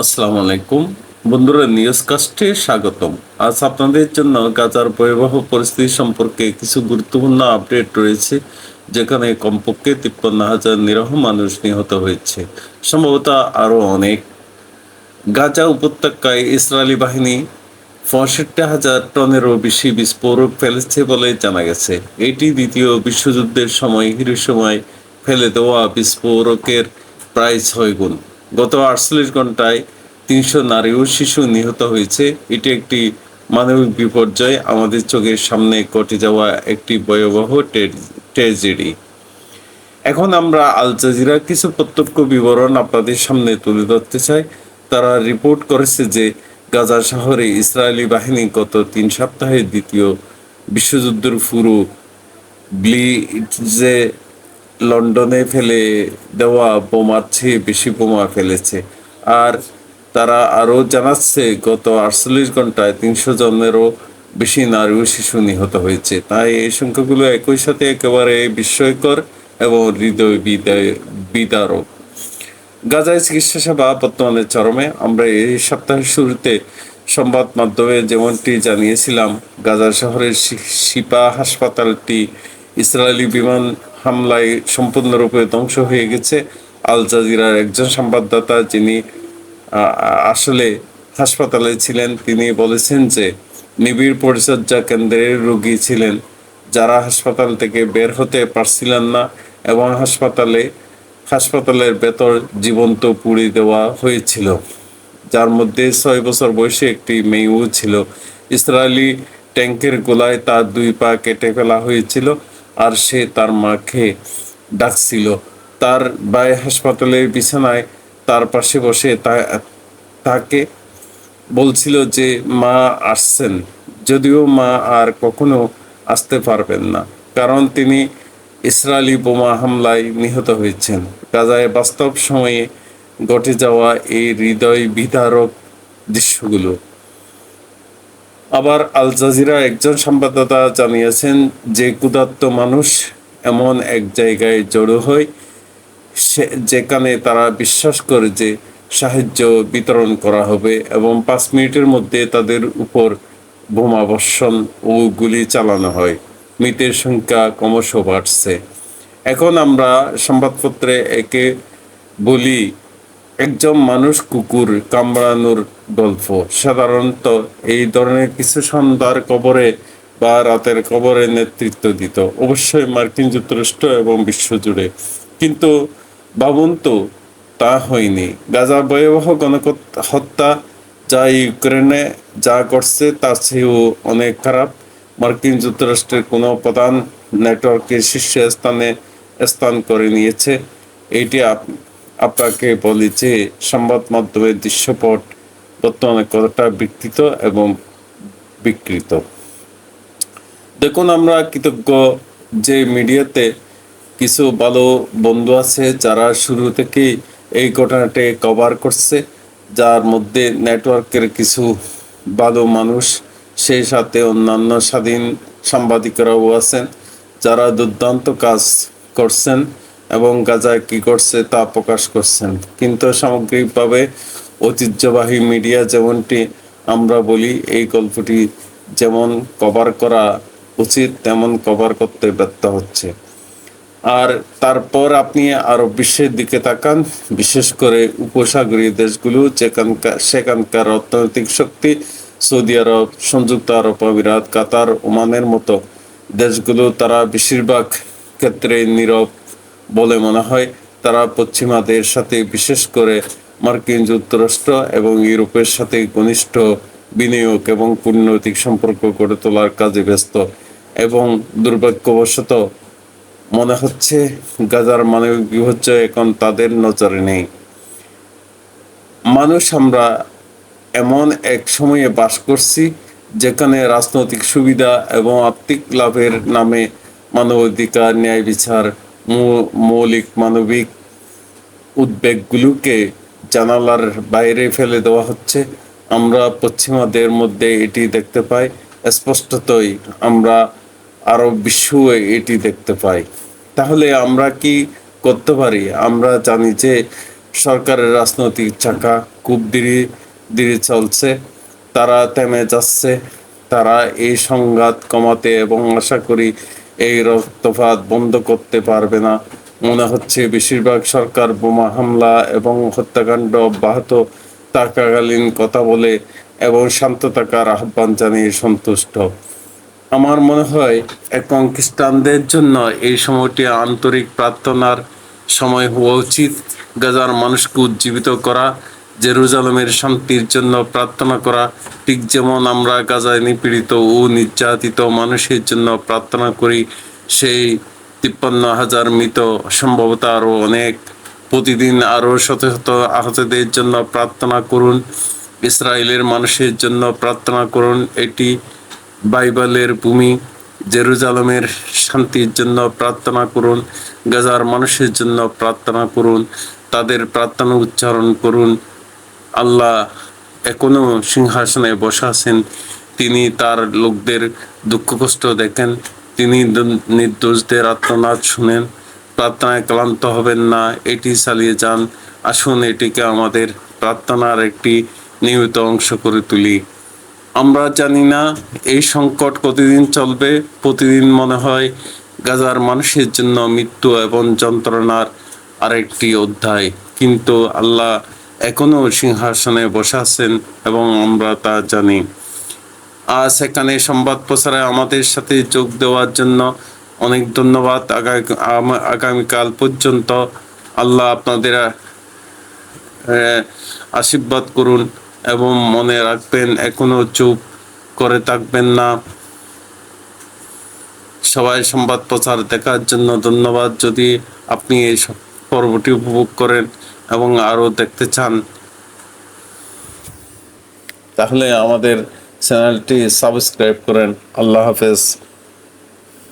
আসসালামু আলাইকুম। বন্ধুরা নিউজ কাস্টে স্বাগতম। আজ আপনাদের জন্য গাজার ভয়াবহ পরিস্থিতি সম্পর্কে কিছু গুরুত্বপূর্ণ আপডেট রয়েছে, যেখানে কমপক্ষে তিপ্পান্ন হাজার নিরহ মানুষ নিহত হয়েছে। সম্ভবত আরও অনেক। গাজা উপত্যকায় ইসরায়েলি বাহিনী পঁয়ষট্টি হাজার টনেরও বেশি বিস্ফোরক ফেলেছে বলে জানা গেছে। এটি দ্বিতীয় বিশ্বযুদ্ধের সময় হিরোসময় ফেলে দেওয়া বিস্ফোরকের প্রায় ছয় গুণ। গত আটচল্লিশ ঘন্টায় তিনশো নারী ও শিশু নিহত হয়েছে। এটি একটি মানবিক বিপর্যয়। আমাদের চোখের সামনে ঘটে যাওয়া একটি ভয়াবহ ট্র্যাজেডি। এখন আমরা আল জাজিরার কিছু প্রত্যক্ষ বিবরণ আপনাদের সামনে তুলে ধরতে চাই। তারা রিপোর্ট করেছে যে গাজা শহরে ইসরায়েলি বাহিনী গত তিন সপ্তাহে দ্বিতীয় বিশ্বযুদ্ধের পুরো ব্লিজে লন্ডনে ফেলে দেওয়া বোমার চেয়ে বেশি বোমা ফেলেছে। আর তারা আরও জানাচ্ছে, গত আটচল্লিশ ঘন্টায় তিনশো জনেরও বেশি নারী ও শিশু নিহত হয়েছে। তাই এই সংখ্যাগুলো একই সাথে একেবারে বিস্ময়কর এবং হৃদয় বিদায়, বিদারক। গাজায় চিকিৎসা সেবা বর্তমানে চরমে। আমরা এই সপ্তাহের শুরুতে সংবাদ মাধ্যমে যেমনটি জানিয়েছিলাম, গাজা শহরের শিপা হাসপাতালটি ইসরায়েলি বিমান হামলায় সম্পূর্ণরূপে ধ্বংস হয়ে গেছে। আল জাজিরার একজন সংবাদদাতা যিনি আসলে হাসপাতালে ছিলেন, তিনি বলেছেন যে নিবিড় পরিচর্যা কেন্দ্রের রোগী ছিলেন। যারা হাসপাতাল থেকে বের হতে পারছিলেন না এবং হাসপাতালে, হাসপাতালের ভেতর জীবন্ত পুড়িয়ে দেওয়া হয়েছিল, যার মধ্যে ছয় বছর বয়সী একটি মেয়েও ছিল। ইসরায়েলি ট্যাঙ্কের গোলায় তার দুই পা কেটে ফেলা হয়েছিল। আর সে তার মাকে ডাকছিল। তার ভাই হাসপাতালের বিছানায় তার পাশে বসে তাকে বলছিল যে, মা আসছেন। যদিও মা আর কখনো আসতে পারবেন না, কারণ তিনি ইসরায়েলি বোমা হামলায় নিহত হয়েছেন। গাজায় বাস্তব সময়ে ঘটে যাওয়া এই হৃদয় বিদারক দৃশ্যগুলো আবার আল জাজিরা একজন সংবাদদাতা জানিয়েছেন যে ক্ষুধার্ত মানুষ এমন এক জায়গায় জড়ো হয়, সে যেখানে তারা বিশ্বাস করে যে সাহায্য বিতরণ করা হবে এবং পাঁচ মিনিটের মধ্যে তাদের উপর বোমা বর্ষণ ও গুলি চালানো হয়। মৃতের সংখ্যা ক্রমশ বাড়ছে। এখন আমরা সংবাদপত্রে একে বলি একজন মানুষ কুকুর কামড়ানোর গল্প। সাধারণত এই ধরনের কিছু সন্ধ্যার কবরে বা রাতের কবরে নেতৃত্ব দিত। অবশ্যই মার্কিন যুক্তরাষ্ট্র এবং বিশ্বজুড়ে। কিন্তু ভাবুন তো হয়নি। গাজা ভয়াবহ গণহত্যা যা ইউক্রেনে যা করছে তার চেয়েও অনেক খারাপ। মার্কিন যুক্তরাষ্ট্রের কোনো প্রধান নেটওয়ার্কের শীর্ষস্থানে স্থান করে নিয়েছে। এটি আপনাকে বলি যে সংবাদ মাধ্যমের দৃশ্যপট বর্তমানে কতটা বিকৃত এবং বিকৃত। দেখুন, আমরা কৃতজ্ঞ যে মিডিয়াতে কিছু ভালো বন্ধু আছে যারা শুরু থেকেই এই ঘটনাটি কভার করছে, যার মধ্যে নেটওয়ার্কের কিছু ভালো মানুষ, সেই সাথে অন্যান্য স্বাধীন সাংবাদিকরাও আছেন, যারা দুর্দান্ত কাজ করছেন। এবং গাজায় কি করছে তা প্রকাশ করছেন। কিন্তু সামগ্রিকভাবে ঐতিহ্যবাহী মিডিয়া যেমনটি আমরা বলি, এই গল্পটি যেমন কভার করা উচিত, তেমন কভার করতে ব্যর্থ হচ্ছে। আর তারপর আপনি আরব বিশ্বের দিকে তাকান, বিশেষ করে উপসাগরীয় দেশগুলো যেখানকার সেখানকার অর্থনৈতিক শক্তি, সৌদি আরব, সংযুক্ত আরব আমিরাত, কাতার, ওমানের মতো দেশগুলো, তারা বেশিরভাগ ক্ষেত্রে নীরব বলে মনে হয়, তারা পশ্চিমাদের সাথে বিশেষ করে মার্কিন যুক্তরাষ্ট্র এবং ইউরোপের সাথে ঘনিষ্ঠ বিনিয়োগ এবং কূটনৈতিক সম্পর্ক গড়ে তোলার কাজে ব্যস্ত। এবং দুর্ভাগ্যবশত মনে হচ্ছে গাজার মানবিক বিপর্যয় এখন তাদের নজরে নেই। মানুষ আমরা এমন এক সময়ে বাস করছি, যেখানে রাজনৈতিক সুবিধা এবং আর্থিক লাভের নামে মানবাধিকার, ন্যায় বিচার মৌলিক মানবিক উদ্বেগগুলোকে জানালার বাইরে ফেলে দেওয়া হচ্ছে। আমরা পশ্চিমাদের মধ্যে এটি দেখতে পাই। স্পষ্টতই আমরা আরও বিশ্ব এটি দেখতে পাই। তাহলে আমরা কি করতে পারি? আমরা জানি যে সরকারের রাজনৈতিক চাকা খুব ধীরে ধীরে চলছে। তারা থেমে যাচ্ছে। তারা এই সংঘাত কমাতে এবং আশা করি এই রক্তপাত বন্ধ করতে পারবে না। মনে হচ্ছে বেশিরভাগ সরকার বোমা হামলা এবং হত্যাকাণ্ড অব্যাহত থাকাকালীন কথা বলে এবং শান্ত থাকার আহ্বান জানিয়ে সন্তুষ্ট। আমার মনে হয় এখন খ্রিস্টানদের জন্য এই সময়টি আন্তরিক প্রার্থনার সময় হওয়া উচিত। গাজার মানুষকে উজ্জীবিত করা জেরুজালেমের শান্তির জন্য প্রার্থনা করা, ঠিক যেমন আমরা গাজায় নিপীড়িত ও নির্যাতিত মানুষের জন্য প্রার্থনা করি, সেই তিপ্পান্ন হাজার মৃত সম্ভবত আরও অনেক। প্রতিদিন আরও শত শত আহতদের জন্য প্রার্থনা করুন, ইসরায়েলের মানুষের জন্য প্রার্থনা করুন, এটি বাইবেলের ভূমি। জেরুজালেমের শান্তির জন্য প্রার্থনা করুন, গাজার মানুষের জন্য প্রার্থনা করুন, তাদের প্রার্থনা উচ্চারণ করুন আল্লাহ এখনও সিংহাসনে বসা আছেন। তিনি তার লোকদের দুঃখ কষ্ট দেখেন। তিনি নির্দোষদের আত্মনাদ শুনেন। প্রার্থনায় ক্লান্ত হবেন না, এটি চালিয়ে যান। আসুন, এটিকে আমাদের প্রার্থনার একটি নিয়মিত অংশ করে তুলি। আমরা জানি না, এই সংকট কতদিন চলবে। প্রতিদিন মনে হয় গাজার মানুষের জন্য মৃত্যু এবং যন্ত্রণার আরেকটি অধ্যায়। কিন্তু আল্লাহ এখনও সিংহাসনে বসে আছেন এবং আমরা তা জানি। আজ এখানে সংবাদ প্রচারে আমাদের সাথে যোগ দেওয়ার জন্য অনেক ধন্যবাদ। আগামীকাল পর্যন্ত আল্লাহ আপনাদের আশীর্বাদ করুন এবং মনে রাখবেন, এখনও চুপ করে থাকবেন না। সবাই সংবাদ প্রচার দেখার জন্য ধন্যবাদ। যদি আপনি এই পর্বটি উপভোগ করেন এবং আরও দেখতে চান। তাহলে আমাদের চ্যানেলটি সাবস্ক্রাইব করেন। আল্লাহ হাফেজ।